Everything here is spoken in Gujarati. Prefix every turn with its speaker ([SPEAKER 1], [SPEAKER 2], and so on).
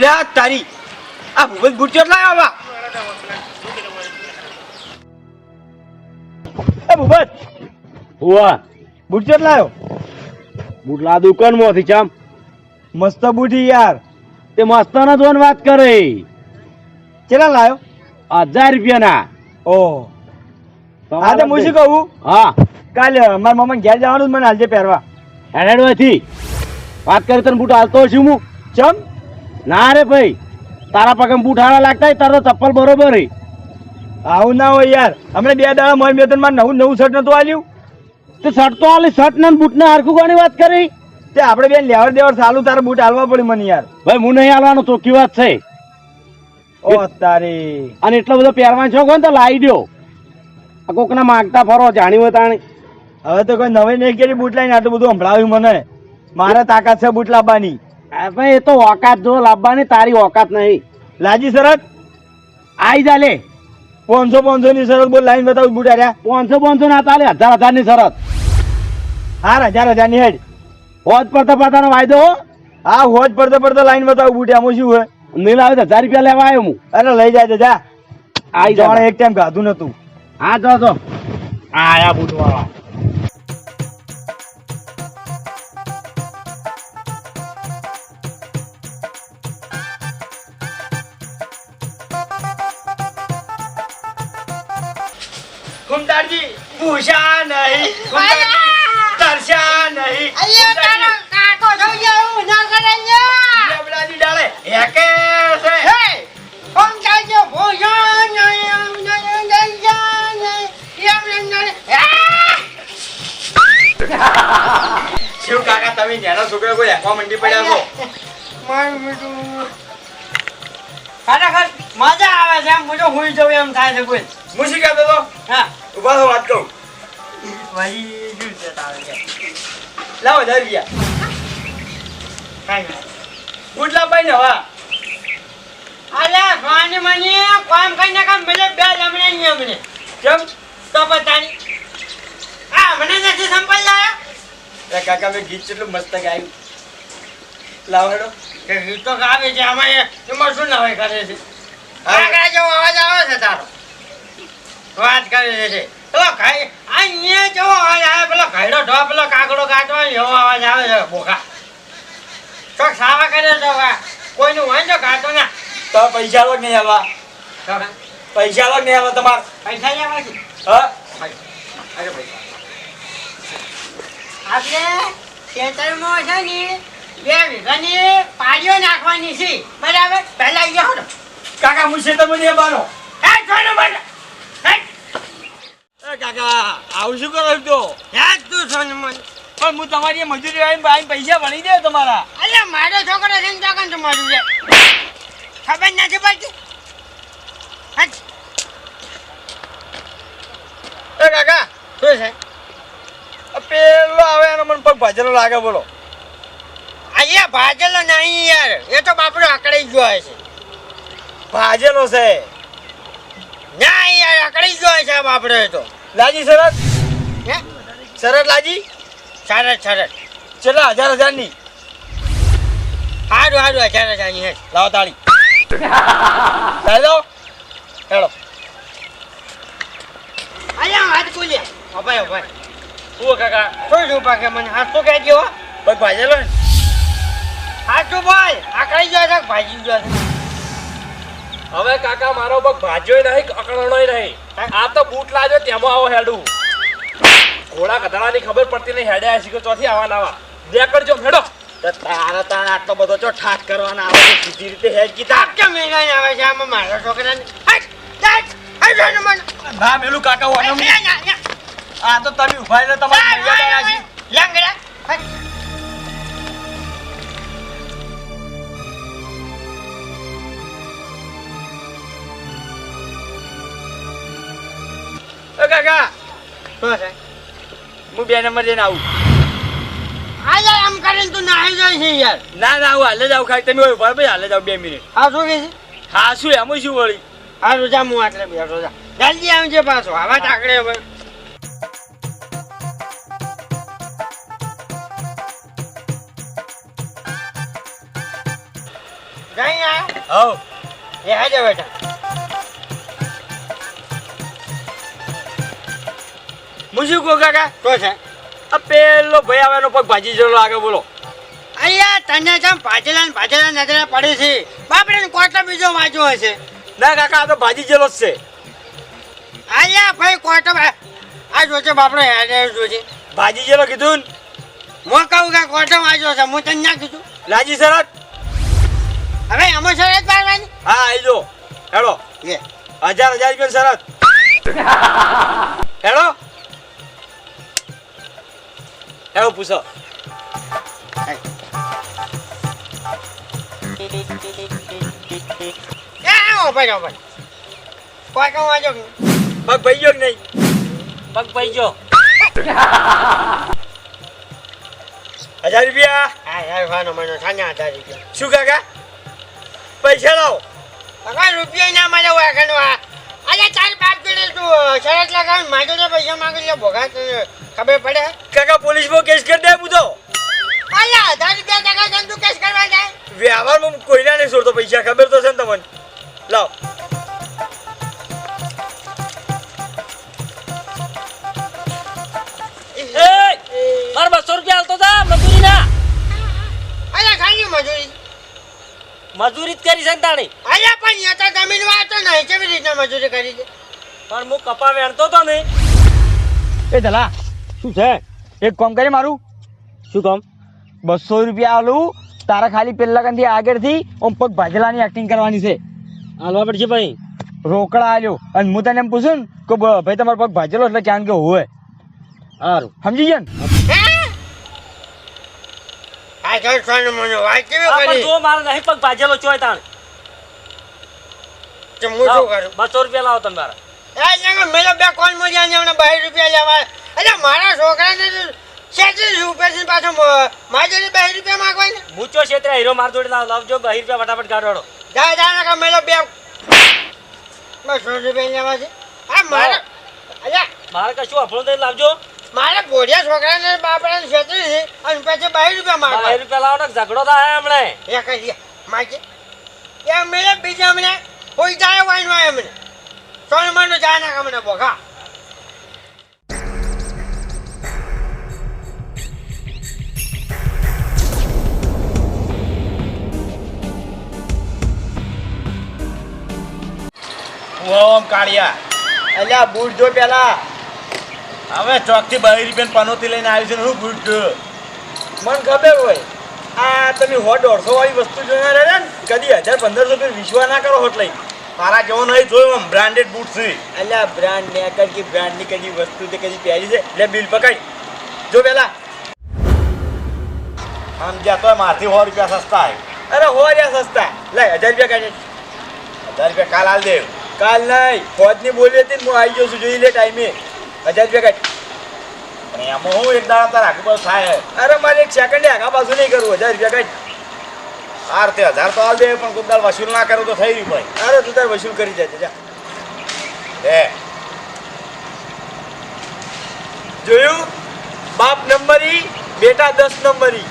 [SPEAKER 1] લે આ તારી આ ભૂપત બૂટ ચોટ લાયો આવા. એ ભૂપત
[SPEAKER 2] હુઆ.
[SPEAKER 1] બૂટ લાયો.
[SPEAKER 2] બુટલા દુકાનમાંથી ચામ.
[SPEAKER 1] મસ્ત બૂટી યાર.
[SPEAKER 2] તે મસ્તાના જોન વાત કરે.
[SPEAKER 1] ચેલા લાયો?
[SPEAKER 2] હજાર રૂપિયાના.
[SPEAKER 1] ઓ. હા તો હું શું કહું?
[SPEAKER 2] હા.
[SPEAKER 1] કાલે મારા મામા ઘેર જવાનું જ મને હાલજે પહેરવા.
[SPEAKER 2] હેડેડવાથી વાત કરી તને બૂટ હાલતો છું હું.
[SPEAKER 1] ચમ?
[SPEAKER 2] ના રે ભાઈ. તારા પગ બૂટ હારા લાગતા તારો ચપ્પલ બરોબર હે.
[SPEAKER 1] આવું ના હોય યાર. હમણાં બે દાડા મોય મેં માં નવું નવું શર્ટ નતું આલ્યું.
[SPEAKER 2] તે શર્ટ તો આલી શર્ટ ને બૂટ ને હરખું કોની વાત કરી?
[SPEAKER 1] તે આપણે બેન લેવડ દેવડ સાલું તારા બૂટ હાલવા પડી મને યાર.
[SPEAKER 2] ભાઈ હું નહીં હાલવાનો ચોખ્ખી વાત છે.
[SPEAKER 1] ઓ તારી.
[SPEAKER 2] અને એટલો બધો પહેરવાનો શોખ હોય તો લાવી દો કોકના માગતા ફરો જાણ્યું હોય તાણી.
[SPEAKER 1] હવે તો કોઈ નવી નહીં કરી બૂટ લાઈને આટલું બધું સંભળાવ્યું મને. મારે તાકાત છે બૂટ લાવવાની.
[SPEAKER 2] ભાઈ એ તો ઓકાત જો લાવવાની તારી ઓકાત નહીં.
[SPEAKER 1] લાજી શરત
[SPEAKER 2] આઈ જા લે.
[SPEAKER 1] પાંચસો પાંચસો ની શરત બોલ લાઈન બતાવું બૂટ આર્યા
[SPEAKER 2] પાંચસો પાંચસો ના તાલે હજાર હજારની શરત
[SPEAKER 1] હાર હજાર હજારની હેડ.
[SPEAKER 2] હોજ પડતા પડતાનો વાયદો હો.
[SPEAKER 1] હોજ પડતો પડતો લાઈન બતાવું બૂટ આમાં શું હોય.
[SPEAKER 2] નહીં લાવે તો હજાર રૂપિયા લેવા આવ્યો હું.
[SPEAKER 1] અરે લઈ જાય જા.
[SPEAKER 2] આઈ જા
[SPEAKER 1] જાણે એક ટાઈમ ગાધું નતું
[SPEAKER 2] હા જો જો. આયા બુધવાળા વાળા
[SPEAKER 1] ભૂષા નહીં. તરસ્યા નહીં. લેબડાની ડાળે હેકે છે. શિવ કાકા તમે નેનો છોકરો કોઈ હેકવા મંડી પડ્યા છો?
[SPEAKER 3] ખરેખર મજા આવે છે એમ બધું હુઈ જવું એમ થાય છે કોઈ.
[SPEAKER 1] હું શું કહેતો હતો?
[SPEAKER 3] હા.
[SPEAKER 1] ઊભા થો વાત કહું.
[SPEAKER 3] ભાઈ જુ છે તારે
[SPEAKER 1] લાવો હજાર રૂપિયા
[SPEAKER 3] કાંઈ
[SPEAKER 1] લાવવાય ને હવા.
[SPEAKER 3] અલ્યા સ્વાની મની કામ કરીને કામ મને બે જમણે નહીં અમને
[SPEAKER 1] કેમ?
[SPEAKER 3] તો બતાની આ મને નથી સંપલ લાયો
[SPEAKER 1] અરે કાકા મેં ગીત કેટલું મસ્ત ગાયું. લાવડો
[SPEAKER 3] કે ગીત તો ગાવે છે આમાં એ- એમાં શું નવાઈ કરે છે. કાકા જેવો અવાજ આવે છે તારો. વાત કરે છે. પેલો ખાઈ આ અહીંયા જેવો અવાજ આવે? પેલો ઘાયડો ઢો પેલો કાકડો કાઢો એવો અવાજ આવે છે બોકા તો સાવા કરે છે કોઈનું હોય ને તો કાઢો ના.
[SPEAKER 1] તો પૈસા લો નહીં આવવા પૈસા લો નહીં આવવા તમારે?
[SPEAKER 3] પૈસા નહીં પૈસા આપણે ખેતરમાં છે ને બે વીઘાની પાડીઓ નાખવાની છે. બરાબર? પહેલા અહીંયા હટો
[SPEAKER 1] કાકા હું ખેતરમાં
[SPEAKER 3] હે મને.
[SPEAKER 1] એ કાકા આવું શું કરો છો? તો
[SPEAKER 3] હે તું મને.
[SPEAKER 1] પણ હું તમારી મજૂરી આવીને પૈસા ભરી દે તમારા.
[SPEAKER 3] અલ્યા મારો છોકરો છે ને તમારું છે? ખબર નથી પડતી હટ.
[SPEAKER 1] એ
[SPEAKER 3] શું છે?
[SPEAKER 1] પેલો આવે એનો મને પગ ભાજેલો લાગે બોલો.
[SPEAKER 3] અહીંયા ભાજેલો નહીં યાર એ તો બાપડો અકડાઈ ગયો છે.
[SPEAKER 1] ભાજેલો છે.
[SPEAKER 3] ના યાર અકડાઈ ગયો છે બાપડો એ તો.
[SPEAKER 1] લાજી સરસ
[SPEAKER 3] હે?
[SPEAKER 1] સરસ લાજી?
[SPEAKER 3] સરસ સરસ
[SPEAKER 1] કેટલા હજાર હજારની
[SPEAKER 3] સારું સારું હજાર હજારની હે.
[SPEAKER 1] લાવો તાળી. તાળી દો. હેડો.
[SPEAKER 3] અલ્યા હાથ ખોલ્યા. અભાઈ અભાઈ
[SPEAKER 1] શું કાકા
[SPEAKER 3] શું પાકે મને હાથ તો કહેજો હો.
[SPEAKER 1] પગ ભાજેલો ને
[SPEAKER 3] હાચું બોલ આકડી ગયો છે કે ભાજી ગયો
[SPEAKER 4] હવે કાકા મારો બગ ભાજ્યોય નહીં અકળણોય નહીં આ તો બૂટ લાજો તેમાં આવો હેડું ઘોડા ગધડાની ખબર પડતી નહીં હેડે આ શીખો ચોથી આવા દેકડજો હેડો
[SPEAKER 1] તારા તાર આટલો બધો ચો ઠાઠ કરવાના આવે છે સીધી રીતે હેડ કીધા
[SPEAKER 3] કેમ મેળાને આવે છે આમાં મારા છોકરાને.
[SPEAKER 1] ના મેલું કાકા. આ તો તમે ઊભા રહો તમારી મર્યાદા
[SPEAKER 3] હટ. લંગડા,
[SPEAKER 1] કાકા.
[SPEAKER 3] શું
[SPEAKER 1] હું બે નંબર જઈને આવું.
[SPEAKER 3] હા યાર આમ કરીને તું નાહી જાય છે યાર.
[SPEAKER 1] ના ના આવું હાલે જાવ ખાલી. તમે ઊભા ભાઈ હાલે જાવ બે મિનિટ.
[SPEAKER 3] આ શું કે છે?
[SPEAKER 1] હા શું એમ શું વળી?
[SPEAKER 3] આ રોજા હું આટલે બેઠો જા જલ્દી આવજે પાછો. આવા ટાકડે હવ એ હાજર બેટા
[SPEAKER 1] હું શું કહું કાકા
[SPEAKER 3] તો છે
[SPEAKER 1] આ પેલો ભાઈ આવે એનો પગ ભાજી જેલો લાગે બોલો.
[SPEAKER 3] અહીંયા તને જેમ ભાજેલા ને ભાજેલા નજરે પડે છે? બાપડે કોટો બીજો વાંચો હશે?
[SPEAKER 1] ના કાકા આ તો ભાજી જેલો જ છે.
[SPEAKER 3] અહીંયા ભાઈ કોટો ભા- આ જોજે બાપડે હેડે જોજે.
[SPEAKER 1] ભાજી જેલો કીધું ને.
[SPEAKER 3] હું કહું કે કોટો વાંચો છે હું તને ના કીધું?
[SPEAKER 1] રાજી શરત?
[SPEAKER 3] હવે અમો શરત પાડવાની?
[SPEAKER 1] હા આઈ જો. હેડો.
[SPEAKER 3] લે
[SPEAKER 1] હજાર હજાર રૂપિયા શરત. હેડો. હેડો પૂછો. પગ ભાઈ. ગયો કે નહીં?
[SPEAKER 2] પગ પઈ ગયો
[SPEAKER 1] હજાર રૂપિયા?
[SPEAKER 3] હા યાર વાનો મનો સાના હજાર રૂપિયા.
[SPEAKER 1] શું કાકા? પૈસા લાવો.
[SPEAKER 3] ભગવાન રૂપિયા ના હોય કનવા અરે ચાલ પાંચ જોડે તું શરત લગાવ માજો ને પૈસા માંગી લે ભોગા ખબર પડે?
[SPEAKER 1] કાકા પોલીસમાં કેસ કરી દે બુધો.
[SPEAKER 3] અલ્યા હજાર રૂપિયા ટકા તું કેસ કરવા જાય?
[SPEAKER 1] વ્યવહારમાં કોઈના નહીં છોડતો પૈસા ખબર તો છે ને તમને. લાવ.
[SPEAKER 2] મારે બસો રૂપિયા હાલતો હતા મજૂરી ના
[SPEAKER 3] અલ્યા ખાઈ મજૂરી.
[SPEAKER 2] મજૂરી જ કરી છે ને તાણી.
[SPEAKER 3] અલ્યા પણ એ તો જમીન વાળતો નહીં. કેવી રીતે મજૂરી કરી છે?
[SPEAKER 2] પણ હું કપા વેણતો તો નહીં.
[SPEAKER 1] એ દલા શું છે? એક કામ કરી મારું.
[SPEAKER 2] શું કામ?
[SPEAKER 1] બસો રૂપિયા આલું તારા ખાલી પેલા કંથી આગળથી ઓમ પગ ભાજલાની એક્ટિંગ કરવાની છે.
[SPEAKER 2] હાલવા પડશે ભાઈ.
[SPEAKER 1] રોકડા આલ્યો. અને હું તને એમ પૂછું ને કે ભાઈ તમારો પગ ભાજેલો એટલે ક્યાં કે હોય
[SPEAKER 2] સારું
[SPEAKER 1] સમજી ગયા ને?
[SPEAKER 3] આ તો સોનું મને વાત કેવી
[SPEAKER 2] આ પણ
[SPEAKER 3] કરી
[SPEAKER 2] જો મારે નહીં પગ ભાજેલો ચોય તાણ.
[SPEAKER 3] તો હું શું કરું?
[SPEAKER 2] બસો રૂપિયા લાવો તમે મારા.
[SPEAKER 3] એ જગા મેલો બે કોણ મજા ને હમણાં બાર રૂપિયા લેવા. અલ્યા મારા છોકરાને પાછો રૂપિયા માંગવાય ને?
[SPEAKER 2] મૂચો હીરો માર જોડે લાવ લાવજો બહી રૂપિયા ફટાફટ ગાડો
[SPEAKER 3] જા જા મેલો બે બસો રૂપિયા લેવા છે. આ મારા અલ્યા.
[SPEAKER 2] મારે કશું અફળો લાવજો.
[SPEAKER 3] મારે ભોળિયા છોકરાને બાપડાને છેતરી છે અને પછી બાર રૂપિયા
[SPEAKER 2] મારે
[SPEAKER 3] માંગવા
[SPEAKER 2] રૂપિયા લાવો ઝઘડો થાય હમણે?
[SPEAKER 3] એ કહી માગે. એ મેલે બીજા મને કોઈ જાય વાઈન વાય મને સોન મનો જાય ના મને બોખા
[SPEAKER 1] ઓમ કાળિયા. અલ્યા બૂટ જો પેલા. હવે ચોકથી બાવીસ રૂપિયા પનોતી લઈને આવી છે હું બૂટ જો મને ખબર હોય. આ તમે સો દોઢસો વાળી વસ્તુ જોઈને રહે ને. કદી હજાર પંદરસો રૂપિયા વિશ્વાસ ના કરો હોટ લઈ મારા જેવો નહીં જોયો આમ બ્રાન્ડેડ બૂટ છે. એટલે બ્રાન્ડ ને કઈ બ્રાન્ડની કઈ વસ્તુ તે કદી પહેરી છે? એટલે બિલ પકડ. જો પેલા. આમ જ્યાં તો મારથી સો રૂપિયા સસ્તા આવે અરે સો રૂપિયા સસ્તા. લે હજાર રૂપિયા કાઢે. હજાર રૂપિયા કાલ હાલ દે કાલ નહીં ફોજની બોલી હતી હું આવી જાઉં છું. જોઈ લે ટાઈમે. હજાર રૂપિયા કાઢ. પણ એમાં હું એક દાડા તાર આગળ પાછું થાય. અરે મારે એક સેકન્ડે આગા પાછું નહીં કરવું હજાર રૂપિયા કાઢ. હાર તે હજાર તો આવે દે પણ કોઈ દાડ વસૂલ ના કરું તો થઈ રહ્યું ભાઈ. અરે તું તાર વસૂલ કરી જાય જા બે જોયું? બાપ નંબરી બેટા દસ નંબરી.